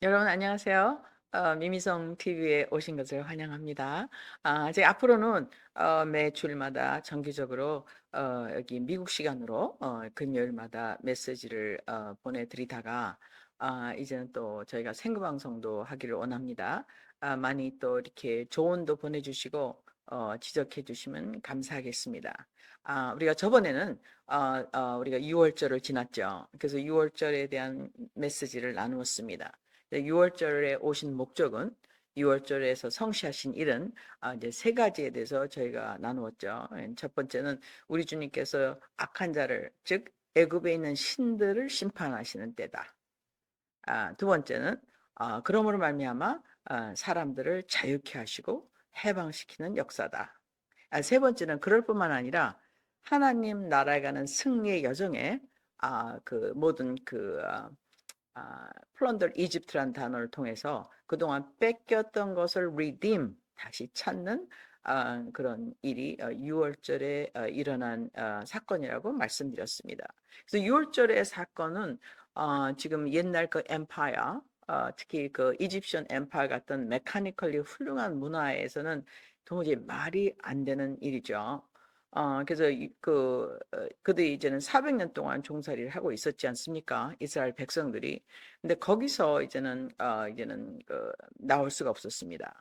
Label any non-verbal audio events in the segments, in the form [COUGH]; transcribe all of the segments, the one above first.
여러분 안녕하세요. 어, 미미성 TV에 오신 것을 환영합니다. 아, 제가 앞으로는 어, 매 주일마다 정기적으로 어, 여기 미국 시간으로 어, 금요일마다 메시지를 어, 보내드리다가 아, 이제는 또 저희가 생방송도 하기를 원합니다. 아, 많이 또 이렇게 조언도 보내주시고 어, 지적해 주시면 감사하겠습니다. 아, 우리가 저번에는 어, 어, 우리가 6월절을 지났죠. 그래서 6월절에 대한 메시지를 나누었습니다. 6월절에 오신 목적은 6월절에서 성취하신 일은 아, 이제 세 가지에 대해서 저희가 나누었죠. 예, 첫 번째는 우리 주님께서 악한 자를 즉 애굽에 있는 신들을 심판하시는 때다. 아, 두 번째는 아, 그러므로 말미암아 아, 사람들을 자유케 하시고 해방시키는 역사다. 아, 세 번째는 그럴 뿐만 아니라 하나님 나라에 가는 승리의 여정에 아, 그 모든 그 아, 아, 플런더 이집트라는 단어를 통해서 그동안 뺏겼던 것을 redeem 다시 찾는 아, 그런 일이 어, 6월절에 어, 일어난 어, 사건이라고 말씀드렸습니다. 그래서 6월절의 사건은 어, 지금 옛날 그 엠파이어 어, 특히 그 이집션 엠파이어 같은 메카니컬리 훌륭한 문화에서는 도무지 말이 안 되는 일이죠. 어, 그래서 이- 그 어, 그들이 이제는 400년 동안 종살이를 하고 있었지 않습니까? 이스라엘 백성들이. 근데 거기서 이제는 어, 이제는 그 나올 수가 없었습니다.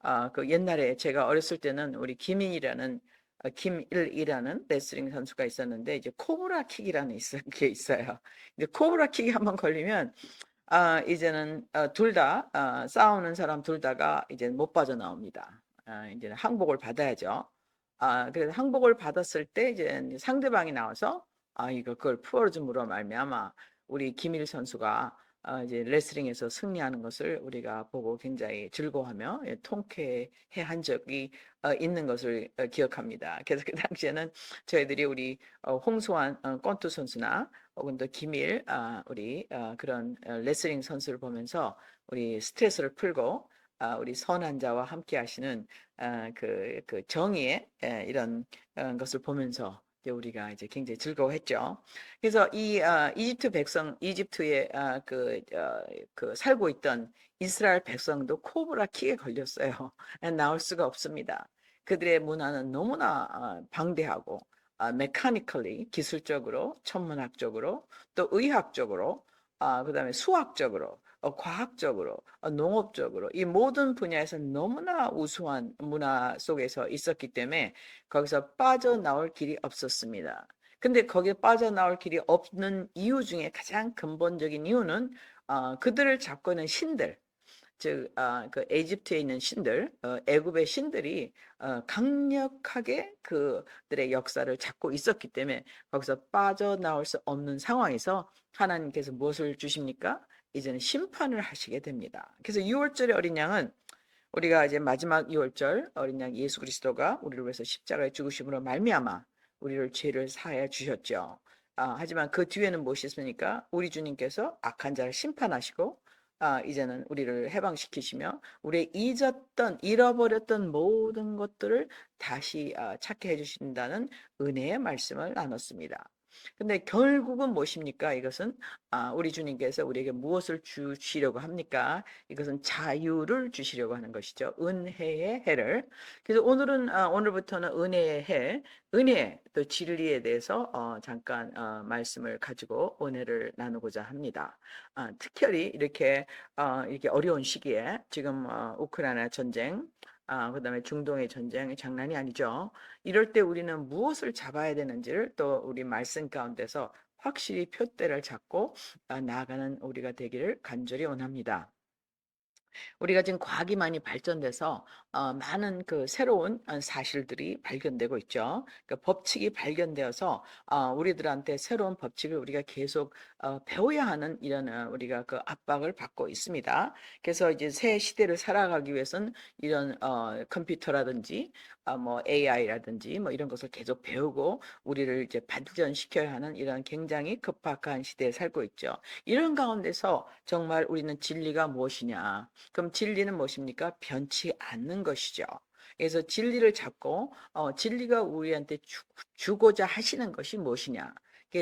아, 그 옛날에 제가 어렸을 때는 우리 김인이라는 어, 김일이라는 레슬링 선수가 있었는데 이제 코브라 킥이라는 있- [LAUGHS] 게 있어요. 이제 코브라 킥이 한번 걸리면 아, 이제는 어, 둘다 어, 싸우는 사람 둘 다가 이제 못 빠져나옵니다. 아, 이제는 항복을 받아야죠. 아, 그래서 항복을 받았을 때 이제 상대방이 나와서 아, 이거 그걸 풀어줌으로 말미암아 우리 김일 선수가 아, 이제 레슬링에서 승리하는 것을 우리가 보고 굉장히 즐거워하며 예, 통쾌해 한 적이 어, 있는 것을 어, 기억합니다. [LAUGHS] 그래서 그 당시에는 저희들이 우리 어, 홍소환 어, 권투 선수나 혹은 또 김일 아, 우리 어, 그런 어, 레슬링 선수를 보면서 우리 스트레스를 풀고 아, 우리 선한 자와 함께 하시는 아, 그, 그 정의의 에, 이런 어, 것을 보면서 우리가 이제 굉장히 즐거워했죠. 그래서 이 아, 이집트 백성, 이집트에 아, 그, 어, 그 살고 있던 이스라엘 백성도 코브라 킥에 걸렸어요. [LAUGHS] 나올 수가 없습니다. 그들의 문화는 너무나 아, 방대하고 아, 메카니컬리 기술적으로, 천문학적으로, 또 의학적으로, 아, 그다음에 수학적으로 어, 과학적으로, 어, 농업적으로 이 모든 분야에서 너무나 우수한 문화 속에서 있었기 때문에 거기서 빠져나올 길이 없었습니다. 근데 거기에 빠져나올 길이 없는 이유 중에 가장 근본적인 이유는 어, 그들을 잡고 있는 신들, 즉, 아, 그 에집트에 있는 신들, 어, 애굽의 신들이 어, 강력하게 그들의 역사를 잡고 있었기 때문에 거기서 빠져나올 수 없는 상황에서 하나님께서 무엇을 주십니까? 이제는 심판을 하시게 됩니다. 그래서 6월절의 어린 양은 우리가 이제 마지막 6월절 어린 양 예수 그리스도가 우리를 위해서 십자가에 죽으심으로 말미암아 우리를 죄를 사하여 주셨죠. 아, 하지만 그 뒤에는 무엇이 있습니까? 우리 주님께서 악한 자를 심판하시고 아, 이제는 우리를 해방시키시며 우리의 잊었던 잃어버렸던 모든 것들을 다시 아, 찾게 해주신다는 은혜의 말씀을 나눴습니다. 근데 결국은 무엇입니까? 이것은 아, 우리 주님께서 우리에게 무엇을 주시려고 합니까? 이것은 자유를 주시려고 하는 것이죠. 은혜의 해를. 그래서 오늘은 아, 오늘부터는 은혜의 해, 은혜 또 진리에 대해서 어, 잠깐 어, 말씀을 가지고 은혜를 나누고자 합니다. 아, 특별히 이렇게 어, 이렇게 어려운 시기에 지금 어, 우크라이나 전쟁 아, 그 다음에 중동의 전쟁이 장난이 아니죠. 이럴 때 우리는 무엇을 잡아야 되는지를 또 우리 말씀 가운데서 확실히 표대를 잡고 아, 나아가는 우리가 되기를 간절히 원합니다. 우리가 지금 과학이 많이 발전돼서 어, 많은 그 새로운 어, 사실들이 발견되고 있죠. 그 법칙이 발견되어서 어, 우리들한테 새로운 법칙을 우리가 계속 어, 배워야 하는 이런 어, 우리가 그 압박을 받고 있습니다. 그래서 이제 새 시대를 살아가기 위해서는 이런 어, 컴퓨터라든지 어, 뭐 AI라든지 뭐 이런 것을 계속 배우고 우리를 이제 발전시켜야 하는 이런 굉장히 급박한 시대에 살고 있죠. 이런 가운데서 정말 우리는 진리가 무엇이냐? 그럼 진리는 무엇입니까? 변치 않는 것이죠. 그래서 진리를 잡고 어, 진리가 우리한테 주, 주고자 하시는 것이 무엇이냐?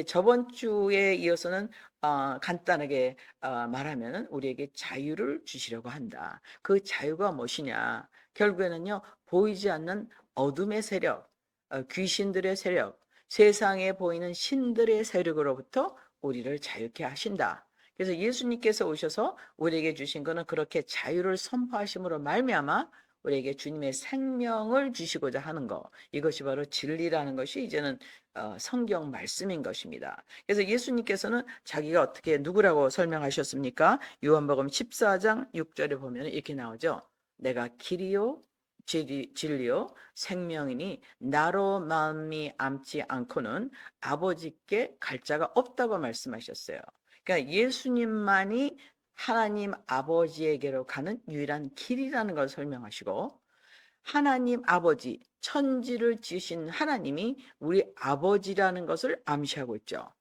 저번 주에 이어서는 어, 간단하게 어, 말하면은 우리에게 자유를 주시려고 한다. 그 자유가 무엇이냐? 결국에는요, 보이지 않는 어둠의 세력, 어, 귀신들의 세력, 세상에 보이는 신들의 세력으로부터 우리를 자유케 하신다. 그래서 예수님께서 오셔서 우리에게 주신 거는 그렇게 자유를 선포하심으로 말미암아 우리에게 주님의 생명을 주시고자 하는 거. 이것이 바로 진리라는 것이 이제는 어, 성경 말씀인 것입니다. 그래서 예수님께서는 자기가 어떻게 누구라고 설명하셨습니까? 요한복음 14장 6절에 보면 이렇게 나오죠. 내가 길이요 진리, 진리요 생명이니 나로 마음이 암지 않고는 아버지께 갈 자가 없다고 말씀하셨어요. 그러니까 예수님만이 하나님 아버지에게로 가는 유일한 길이라는 걸 설명하시고 하나님 아버지 천지를 지으신 하나님이 우리 아버지라는 것을 암시하고 있죠.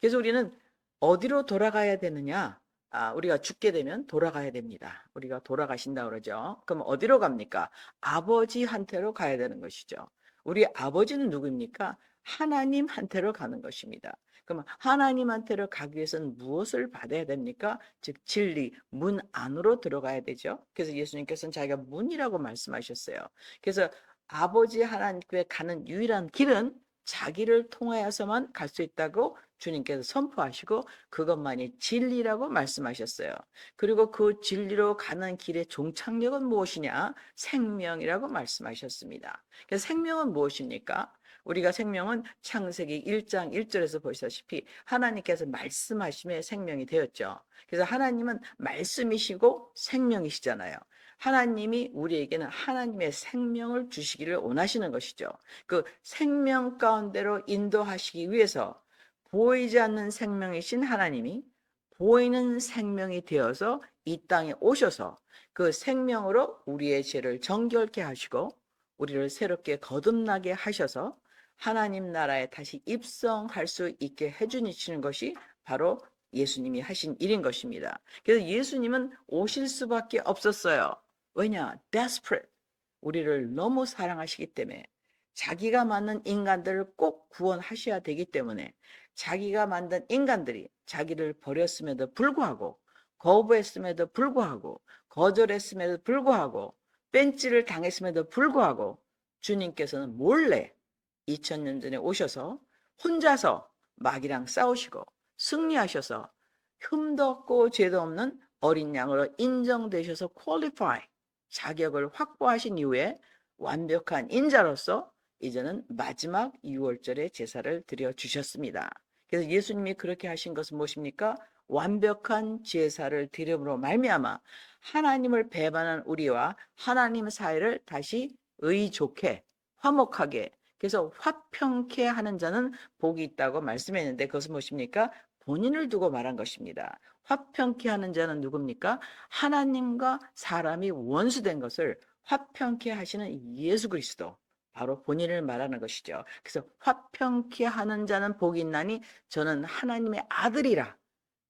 그래서 우리는 어디로 돌아가야 되느냐? 아, 우리가 죽게 되면 돌아가야 됩니다. 우리가 돌아가신다 그러죠. 그럼 어디로 갑니까? 아버지한테로 가야 되는 것이죠. 우리 아버지는 누구입니까? 하나님한테로 가는 것입니다. 그럼 하나님한테로 가기 위해서는 무엇을 받아야 됩니까? 즉 진리 문 안으로 들어가야 되죠. 그래서 예수님께서는 자기가 문이라고 말씀하셨어요. 그래서 아버지 하나님께 가는 유일한 길은 자기를 통하여서만 갈 수 있다고 주님께서 선포하시고 그것만이 진리라고 말씀하셨어요. 그리고 그 진리로 가는 길의 종착역은 무엇이냐? 생명이라고 말씀하셨습니다. 그래서 생명은 무엇입니까? 우리가 생명은 창세기 1장 1절에서 보시다시피 하나님께서 말씀하심에 생명이 되었죠. 그래서 하나님은 말씀이시고 생명이시잖아요. 하나님이 우리에게는 하나님의 생명을 주시기를 원하시는 것이죠. 그 생명 가운데로 인도하시기 위해서 보이지 않는 생명이신 하나님이 보이는 생명이 되어서 이 땅에 오셔서 그 생명으로 우리의 죄를 정결케 하시고 우리를 새롭게 거듭나게 하셔서 하나님 나라에 다시 입성할 수 있게 해주시는 것이 바로 예수님이 하신 일인 것입니다. 그래서 예수님은 오실 수밖에 없었어요. 왜냐? desperate. 우리를 너무 사랑하시기 때문에 자기가 만든 인간들을 꼭 구원하셔야 되기 때문에 자기가 만든 인간들이 자기를 버렸음에도 불구하고 거부했음에도 불구하고 거절했음에도 불구하고 뺀찌를 당했음에도 불구하고 주님께서는 몰래 2000년 전에 오셔서 혼자서 마귀랑 싸우시고 승리하셔서 흠도 없고 죄도 없는 어린 양으로 인정되셔서 qualify 자격을 확보하신 이후에 완벽한 인자로서 이제는 마지막 6월절에 제사를 드려 주셨습니다. 그래서 예수님이 그렇게 하신 것은 무엇입니까? 완벽한 제사를 드림으로 말미암아 하나님을 배반한 우리와 하나님 사이를 다시 의좋게 화목하게 그래서 화평케 하는 자는 복이 있다고 말씀했는데 그것은 무엇입니까? 본인을 두고 말한 것입니다. 화평케 하는 자는 누굽니까? 하나님과 사람이 원수된 것을 화평케 하시는 예수 그리스도. 바로 본인을 말하는 것이죠. 그래서 화평케 하는 자는 복이 있나니 저는 하나님의 아들이라.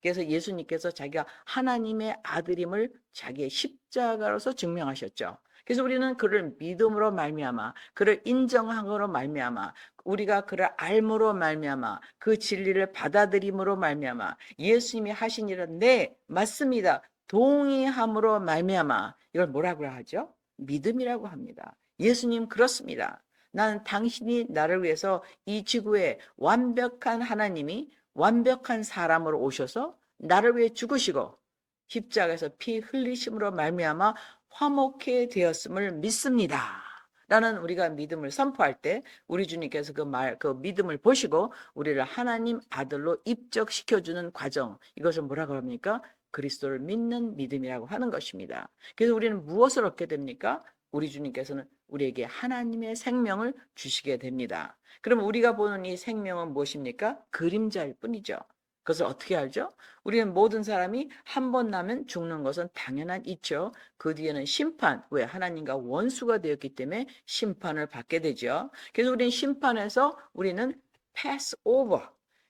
그래서 예수님께서 자기가 하나님의 아들임을 자기의 십자가로서 증명하셨죠. 그래서 우리는 그를 믿음으로 말미암아 그를 인정함으로 말미암아 우리가 그를 알므로 말미암아 그 진리를 받아들임으로 말미암아 예수님이 하신 일은 네 맞습니다 동의함으로 말미암아 이걸 뭐라고 하죠? 믿음이라고 합니다. 예수님 그렇습니다. 나는 당신이 나를 위해서 이 지구에 완벽한 하나님이 완벽한 사람으로 오셔서 나를 위해 죽으시고 십자가에서 피 흘리심으로 말미암아 화목해 되었음을 믿습니다. 라는 우리가 믿음을 선포할 때 우리 주님께서 그 말, 그 믿음을 보시고 우리를 하나님 아들로 입적시켜주는 과정 이것을 뭐라고 합니까? 그리스도를 믿는 믿음이라고 하는 것입니다. 그래서 우리는 무엇을 얻게 됩니까? 우리 주님께서는 우리에게 하나님의 생명을 주시게 됩니다. 그럼 우리가 보는 이 생명은 무엇입니까? 그림자일 뿐이죠. 그것을 어떻게 알죠? 우리는 모든 사람이 한 번 나면 죽는 것은 당연한 있죠. 그 뒤에는 심판, 왜 하나님과 원수가 되었기 때문에 심판을 받게 되죠. 그래서 우리는 심판에서 우리는 pass over,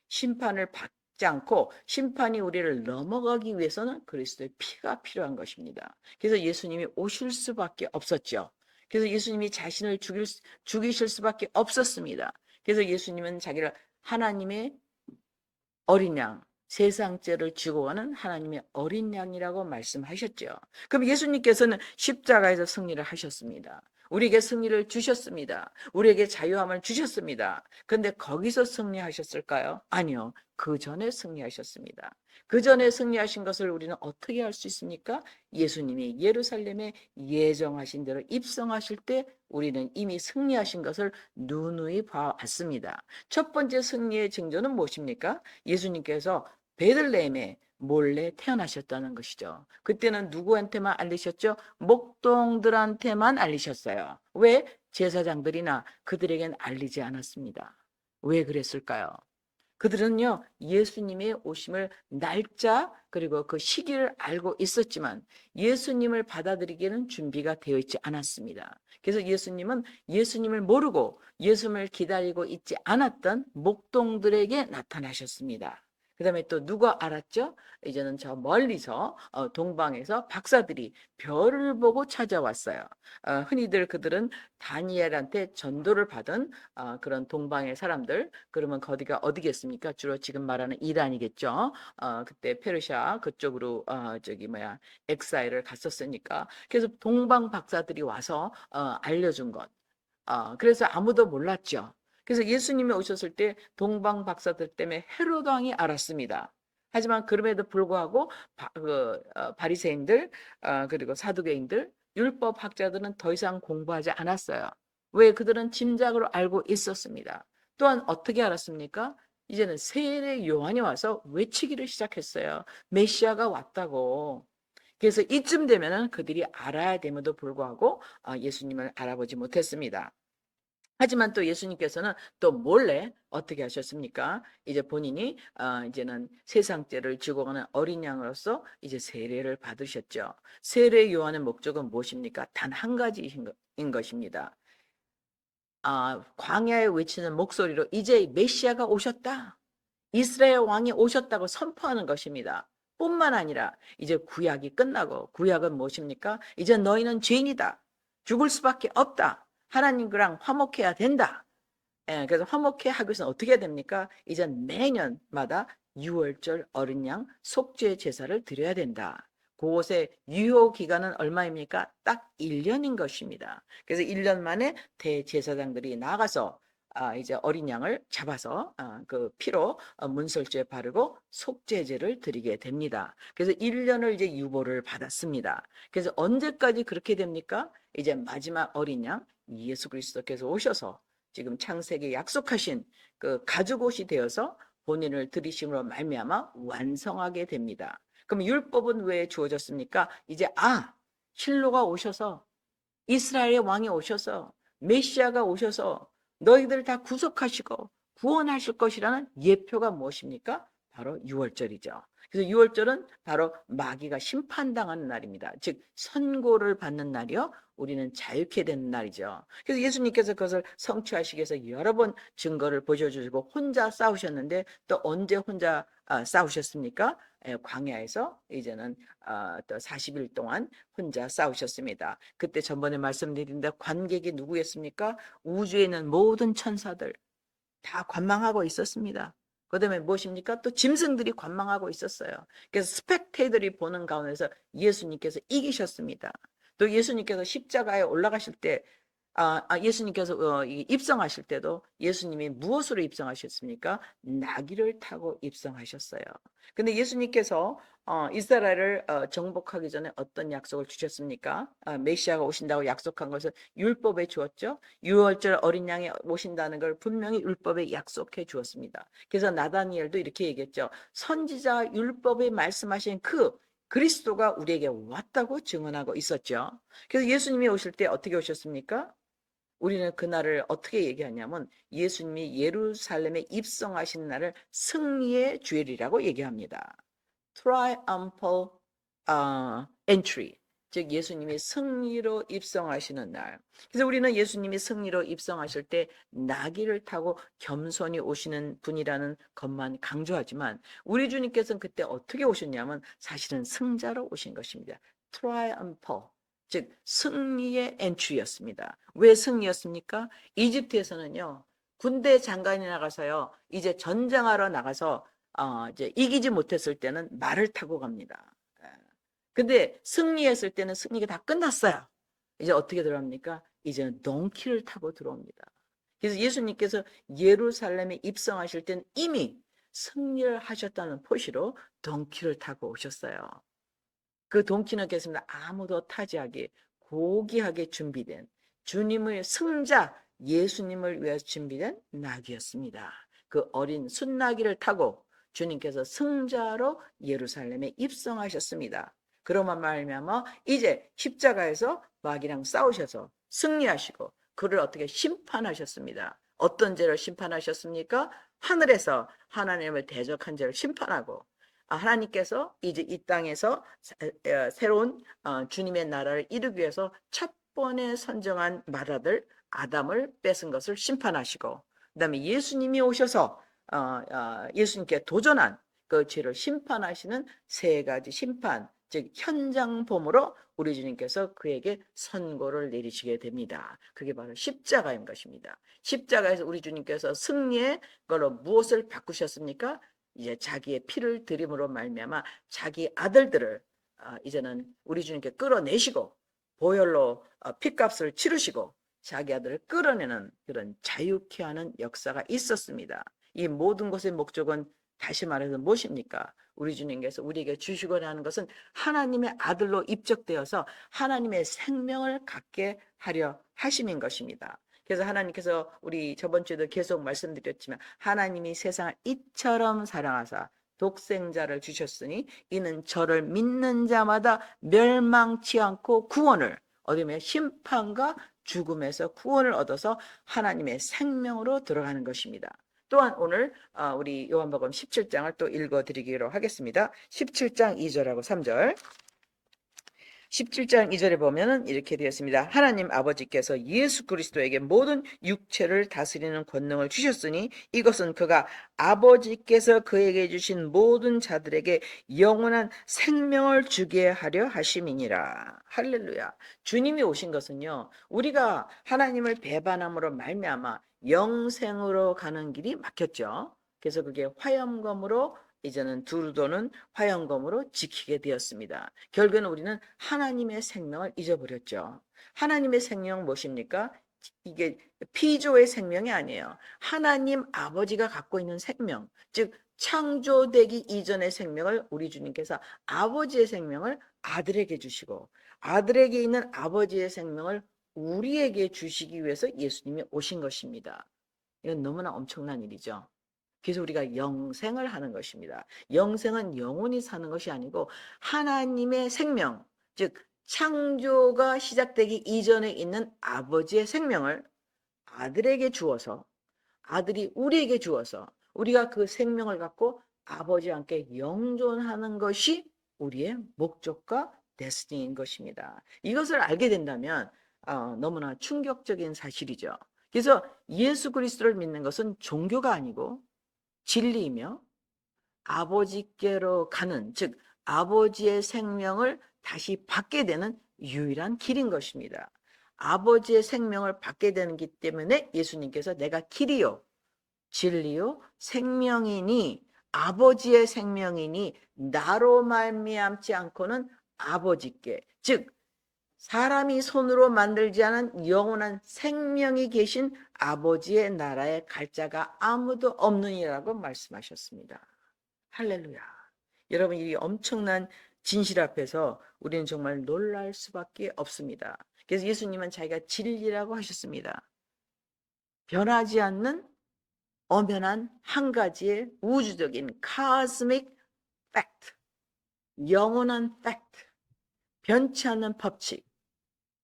심판을 받지 않고 심판이 우리를 넘어가기 위해서는 그리스도의 피가 필요한 것입니다. 그래서 예수님이 오실 수밖에 없었죠. 그래서 예수님이 자신을 죽일, 죽이실 수밖에 없었습니다. 그래서 예수님은 자기를 하나님의 어린 양, 세상 죄를 지고 가는 하나님의 어린 양이라고 말씀하셨죠. 그럼 예수님께서는 십자가에서 승리를 하셨습니다. 우리에게 승리를 주셨습니다. 우리에게 자유함을 주셨습니다. 근데 거기서 승리하셨을까요? 아니요. 그 전에 승리하셨습니다. 그 전에 승리하신 것을 우리는 어떻게 할 수 있습니까? 예수님이 예루살렘에 예정하신 대로 입성하실 때 우리는 이미 승리하신 것을 누누이 봐왔습니다. 첫 번째 승리의 증조는 무엇입니까? 예수님께서 베들레헴에 몰래 태어나셨다는 것이죠. 그때는 누구한테만 알리셨죠? 목동들한테만 알리셨어요. 왜? 제사장들이나 그들에겐 알리지 않았습니다. 왜 그랬을까요? 그들은요, 예수님의 오심을 날짜, 그리고 그 시기를 알고 있었지만 예수님을 받아들이기에는 준비가 되어 있지 않았습니다. 그래서 예수님은 예수님을 모르고 예수님을 기다리고 있지 않았던 목동들에게 나타나셨습니다. 그 다음에 또 누가 알았죠? 이제는 저 멀리서 어, 동방에서 박사들이 별을 보고 찾아왔어요. 어, 흔히들 그들은 다니엘한테 전도를 받은 어, 그런 동방의 사람들. 그러면 거기가 어디겠습니까? 주로 지금 말하는 이란이겠죠. 어, 그때 페르시아 그쪽으로 어, 저기 뭐야 엑사일을 갔었으니까. 그래서 동방 박사들이 와서 어, 알려준 것. 어, 그래서 아무도 몰랐죠. 그래서 예수님이 오셨을 때 동방 박사들 때문에 헤로드 왕이 알았습니다. 하지만 그럼에도 불구하고 바, 그, 어, 바리새인들 어, 그리고 사두개인들 율법 학자들은 더 이상 공부하지 않았어요. 왜 그들은 짐작으로 알고 있었습니다. 또한 어떻게 알았습니까? 이제는 세례 요한이 와서 외치기를 시작했어요. 메시아가 왔다고. 그래서 이쯤 되면은 그들이 알아야 됨에도 불구하고 어, 예수님을 알아보지 못했습니다. 하지만 또 예수님께서는 또 몰래 어떻게 하셨습니까? 이제 본인이 어, 이제는 세상죄를 지고 가는 어린 양으로서 이제 세례를 받으셨죠. 세례 요한의 목적은 무엇입니까? 단 한 가지인 것입니다. 아, 광야에 외치는 목소리로 이제 메시아가 오셨다. 이스라엘 왕이 오셨다고 선포하는 것입니다. 뿐만 아니라 이제 구약이 끝나고 구약은 무엇입니까? 이제 너희는 죄인이다. 죽을 수밖에 없다. 하나님과랑 화목해야 된다. 예, 그래서 화목해 하기 위해서는 어떻게 해야 됩니까? 이제 매년마다 6월절 어린 양 속죄 제사를 드려야 된다. 그곳의 유효 기간은 얼마입니까? 딱 1년인 것입니다. 그래서 1년 만에 대제사장들이 나가서 아, 이제 어린 양을 잡아서 아, 그 피로 어, 문설주에 바르고 속죄제를 드리게 됩니다. 그래서 1년을 이제 유보를 받았습니다. 그래서 언제까지 그렇게 됩니까? 이제 마지막 어린 양 예수 그리스도께서 오셔서 지금 창세기 약속하신 그 가죽옷이 되어서 본인을 들이심으로 말미암아 완성하게 됩니다. 그럼 율법은 왜 주어졌습니까? 이제 아 실로가 오셔서 이스라엘의 왕이 오셔서 메시아가 오셔서 너희들 다 구속하시고 구원하실 것이라는 예표가 무엇입니까? 바로 6월절이죠. 그래서 6월절은 바로 마귀가 심판당하는 날입니다. 즉 선고를 받는 날이요. 우리는 자유케 되는 날이죠. 그래서 예수님께서 그것을 성취하시기 위해서 여러 번 증거를 보여주시고 혼자 싸우셨는데 또 언제 혼자 아, 싸우셨습니까? 예, 광야에서 이제는 아, 또 40일 동안 혼자 싸우셨습니다. 그때 전번에 말씀드린데 관객이 누구였습니까? 우주에 있는 모든 천사들 다 관망하고 있었습니다. 그 다음에 무엇입니까? 또 짐승들이 관망하고 있었어요. 그래서 스펙테이들이 보는 가운데서 예수님께서 이기셨습니다. 또 예수님께서 십자가에 올라가실 때, 아, 아, 예수님께서 어, 입성하실 때도 예수님이 무엇으로 입성하셨습니까? 나귀를 타고 입성하셨어요. 근데 예수님께서 어, 이스라엘을 어, 정복하기 전에 어떤 약속을 주셨습니까? 아, 메시아가 오신다고 약속한 것을 율법에 주었죠. 유월절 어린 양이 오신다는 걸 분명히 율법에 약속해 주었습니다. 그래서 나다니엘도 이렇게 얘기했죠. 선지자 율법에 말씀하신 그 그리스도가 우리에게 왔다고 증언하고 있었죠. 그래서 예수님이 오실 때 어떻게 오셨습니까? 우리는 그날을 어떻게 얘기하냐면 예수님이 예루살렘에 입성하신 날을 승리의 주일이라고 얘기합니다. Triumphal uh, entry. 즉 예수님이 승리로 입성하시는 날. 그래서 우리는 예수님이 승리로 입성하실 때 나귀를 타고 겸손히 오시는 분이라는 것만 강조하지만 우리 주님께서는 그때 어떻게 오셨냐면 사실은 승자로 오신 것입니다. triumphal. 즉 승리의 엔트리였습니다. 왜 승리였습니까? 이집트에서는요. 군대 장관이 나가서요. 이제 전쟁하러 나가서 어, 이제 이기지 못했을 때는 말을 타고 갑니다. 예. 근데 승리했을 때는 승리가 다 끝났어요. 이제 어떻게 들어갑니까? 이제는 동키를 타고 들어옵니다. 그래서 예수님께서 예루살렘에 입성하실 땐 이미 승리를 하셨다는 표시로 동키를 타고 오셨어요. 그 동키는 겠습니다. 아무도 타지 하게 고귀하게 준비된 주님의 승자 예수님을 위해서 준비된 낙이었습니다. 그 어린 순나기를 타고 주님께서 승자로 예루살렘에 입성하셨습니다. 그러만 말미암아 이제 십자가에서 마귀랑 싸우셔서 승리하시고 그를 어떻게 심판하셨습니다. 어떤 죄를 심판하셨습니까? 하늘에서 하나님을 대적한 죄를 심판하고 아, 하나님께서 이제 이 땅에서 새- 어, 새로운 어, 주님의 나라를 이루기 위해서 첫 번에 선정한 마라들 아담을 뺏은 것을 심판하시고 그다음에 예수님이 오셔서 예수님께 도전한 그 죄를 심판하시는 세 가지 심판 즉 현장범으로 우리 주님께서 그에게 선고를 내리시게 됩니다. 그게 바로 십자가인 것입니다. 십자가에서 우리 주님께서 승리의 걸로 무엇을 바꾸셨습니까? 이제 자기의 피를 드림으로 말미암아 자기 아들들을 아, 이제는 우리 주님께 끌어내시고 보혈로 어, 피값을 치르시고 자기 아들을 끌어내는 그런 자유케 하는 역사가 있었습니다. 이 모든 것의 목적은 다시 말해서 무엇입니까? 우리 주님께서 우리에게 주시고자 하는 것은 하나님의 아들로 입적되어서 하나님의 생명을 갖게 하려 하심인 것입니다. 그래서 하나님께서 우리 저번 주에도 계속 말씀드렸지만 하나님이 세상을 이처럼 사랑하사 독생자를 주셨으니 이는 저를 믿는 자마다 멸망치 않고 구원을 얻으며 심판과 죽음에서 구원을 얻어서 하나님의 생명으로 들어가는 것입니다. 또한 오늘 어, 우리 요한복음 17장을 또 읽어드리기로 하겠습니다. 17장 2절하고 3절. 17장 2절에 보면은 이렇게 되었습니다. 하나님 아버지께서 예수 그리스도에게 모든 육체를 다스리는 권능을 주셨으니 이것은 그가 아버지께서 그에게 주신 모든 자들에게 영원한 생명을 주게 하려 하심이니라. 할렐루야. 주님이 오신 것은요. 우리가 하나님을 배반함으로 말미암아 영생으로 가는 길이 막혔죠. 그래서 그게 화염검으로 이제는 두루도는 화영검으로 지키게 되었습니다. 결국에는 우리는 하나님의 생명을 잊어버렸죠. 하나님의 생명 무엇입니까? 이게 피조의 생명이 아니에요. 하나님 아버지가 갖고 있는 생명, 즉 창조되기 이전의 생명을 우리 주님께서 아버지의 생명을 아들에게 주시고 아들에게 있는 아버지의 생명을 우리에게 주시기 위해서 예수님이 오신 것입니다. 이건 너무나 엄청난 일이죠. 그래서 우리가 영생을 하는 것입니다. 영생은 영원히 사는 것이 아니고 하나님의 생명, 즉 창조가 시작되기 이전에 있는 아버지의 생명을 아들에게 주어서 아들이 우리에게 주어서 우리가 그 생명을 갖고 아버지와 함께 영존하는 것이 우리의 목적과 데스티니인 것입니다. 이것을 알게 된다면 어, 너무나 충격적인 사실이죠. 그래서 예수 그리스도를 믿는 것은 종교가 아니고 진리이며 아버지께로 가는 즉 아버지의 생명을 다시 받게 되는 유일한 길인 것입니다. 아버지의 생명을 받게 되는 기 때문에 예수님께서 내가 길이요 진리요 생명이니 아버지의 생명이니 나로 말미암지 않고는 아버지께 즉 사람이 손으로 만들지 않은 영원한 생명이 계신 아버지의 나라에 갈 자가 아무도 없느니라고 말씀하셨습니다. 할렐루야. 여러분 이 엄청난 진실 앞에서 우리는 정말 놀랄 수밖에 없습니다. 그래서 예수님은 자기가 진리라고 하셨습니다. 변하지 않는 엄연한 한 가지의 우주적인 cosmic fact, 영원한 fact, 변치 않는 법칙,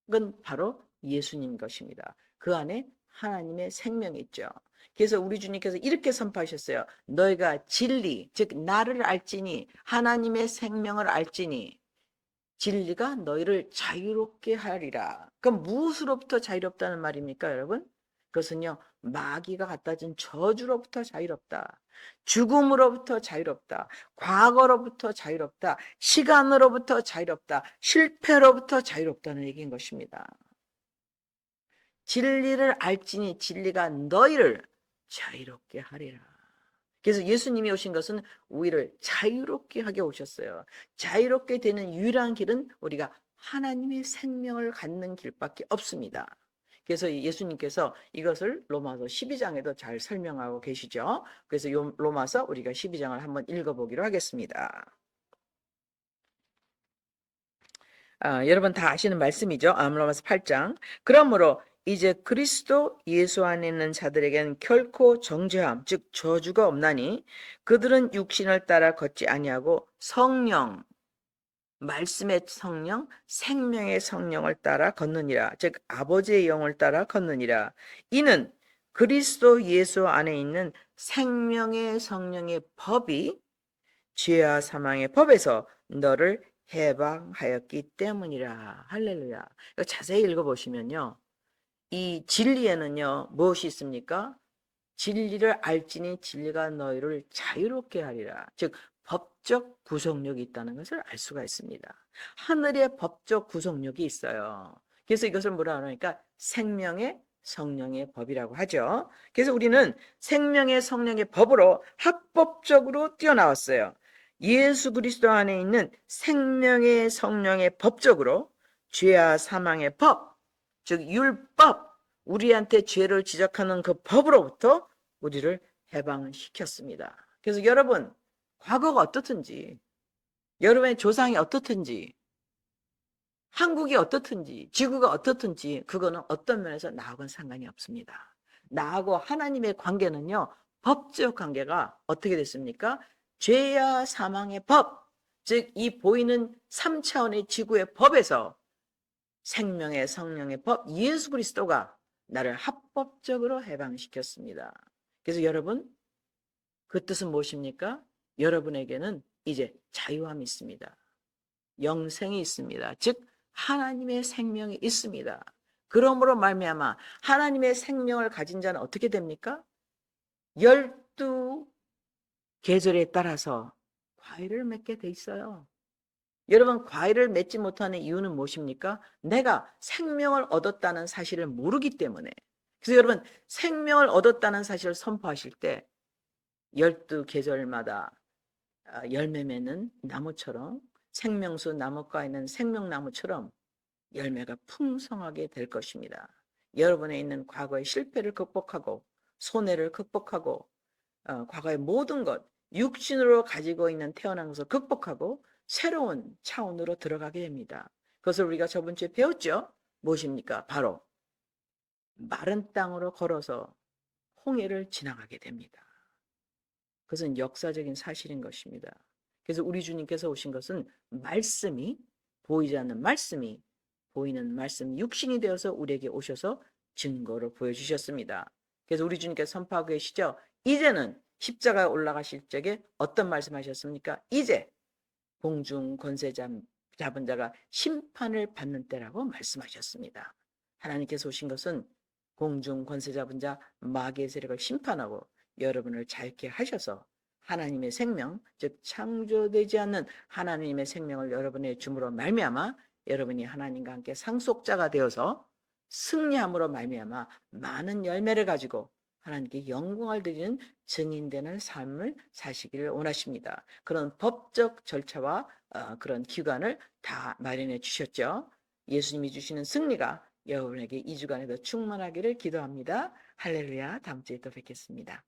그건 바로 예수님 것입니다. 그 안에 하나님의 생명이 있죠. 그래서 우리 주님께서 이렇게 선포하셨어요. 너희가 진리, 즉 나를 알지니 하나님의 생명을 알지니 진리가 너희를 자유롭게 하리라. 그럼 무엇으로부터 자유롭다는 말입니까, 여러분? 그것은요, 마귀가 갖다 준 저주로부터 자유롭다. 죽음으로부터 자유롭다. 과거로부터 자유롭다. 시간으로부터 자유롭다. 실패로부터 자유롭다는 얘기인 것입니다. 진리를 알지니 진리가 너희를 자유롭게 하리라. 그래서 예수님이 오신 것은 우리를 자유롭게 하게 오셨어요. 자유롭게 되는 유일한 길은 우리가 하나님의 생명을 갖는 길밖에 없습니다. 그래서 예수님께서 이것을 로마서 12장에도 잘 설명하고 계시죠. 그래서 요 로마서 우리가 12장을 한번 읽어보기로 하겠습니다. 아, 여러분 다 아시는 말씀이죠. 아, 로마서 8장. 그러므로 이제 그리스도 예수 안에 있는 자들에게는 결코 정죄함, 즉 저주가 없나니 그들은 육신을 따라 걷지 아니하고 성령, 말씀의 성령, 생명의 성령을 따라 걷느니라. 즉 아버지의 영을 따라 걷느니라. 이는 그리스도 예수 안에 있는 생명의 성령의 법이 죄와 사망의 법에서 너를 해방하였기 때문이라. 할렐루야. 자세히 읽어보시면요. 이 진리에는요, 무엇이 있습니까? 진리를 알지니 진리가 너희를 자유롭게 하리라. 즉, 법적 구속력이 있다는 것을 알 수가 있습니다. 하늘의 법적 구속력이 있어요. 그래서 이것을 뭐라 그러니까 생명의 성령의 법이라고 하죠. 그래서 우리는 생명의 성령의 법으로 합법적으로 뛰어나왔어요. 예수 그리스도 안에 있는 생명의 성령의 법적으로 죄와 사망의 법, 즉 율법, 우리한테 죄를 지적하는 그 법으로부터 우리를 해방을 시켰습니다. 그래서 여러분, 과거가 어떻든지, 여러분의 조상이 어떻든지, 한국이 어떻든지, 지구가 어떻든지, 그거는 어떤 면에서 나하고는 상관이 없습니다. 나하고 하나님의 관계는요, 법적 관계가 어떻게 됐습니까? 죄와 사망의 법, 즉, 이 보이는 3차원의 지구의 법에서 생명의 성령의 법, 예수 그리스도가 나를 합법적으로 해방시켰습니다. 그래서 여러분, 그 뜻은 무엇입니까? 여러분에게는 이제 자유함이 있습니다. 영생이 있습니다. 즉 하나님의 생명이 있습니다. 그러므로 말미암아 하나님의 생명을 가진 자는 어떻게 됩니까? 열두 계절에 따라서 과일을 맺게 돼 있어요. 여러분 과일을 맺지 못하는 이유는 무엇입니까? 내가 생명을 얻었다는 사실을 모르기 때문에. 그래서 여러분 생명을 얻었다는 사실을 선포하실 때 열두 계절마다 아, 열매 맺는 나무처럼 생명수 나무가 있는 생명나무처럼 열매가 풍성하게 될 것입니다. 여러분에 있는 과거의 실패를 극복하고 손해를 극복하고 어, 과거의 모든 것 육신으로 가지고 있는 태어난 것을 극복하고 새로운 차원으로 들어가게 됩니다. 그것을 우리가 저번 주에 배웠죠. 무엇입니까? 바로 마른 땅으로 걸어서 홍해를 지나가게 됩니다. 그것은 역사적인 사실인 것입니다. 그래서 우리 주님께서 오신 것은 말씀이 보이지 않는 말씀이 보이는 말씀 육신이 되어서 우리에게 오셔서 증거로 보여주셨습니다. 그래서 우리 주님께서 선포하고 계시죠. 이제는 십자가에 올라가실 적에 어떤 말씀하셨습니까? 이제 공중 권세 잡은 자가 심판을 받는 때라고 말씀하셨습니다. 하나님께서 오신 것은 공중 권세 잡은 자 마귀의 세력을 심판하고 여러분을 자유케 하셔서 하나님의 생명, 즉 창조되지 않는 하나님의 생명을 여러분의 주므로 말미암아 여러분이 하나님과 함께 상속자가 되어서 승리함으로 말미암아 많은 열매를 가지고 하나님께 영광을 드리는 증인되는 삶을 사시기를 원하십니다. 그런 법적 절차와 어, 그런 기관을 다 마련해 주셨죠. 예수님이 주시는 승리가 여러분에게 이 주간에도 충만하기를 기도합니다. 할렐루야. 다음 주에 또 뵙겠습니다.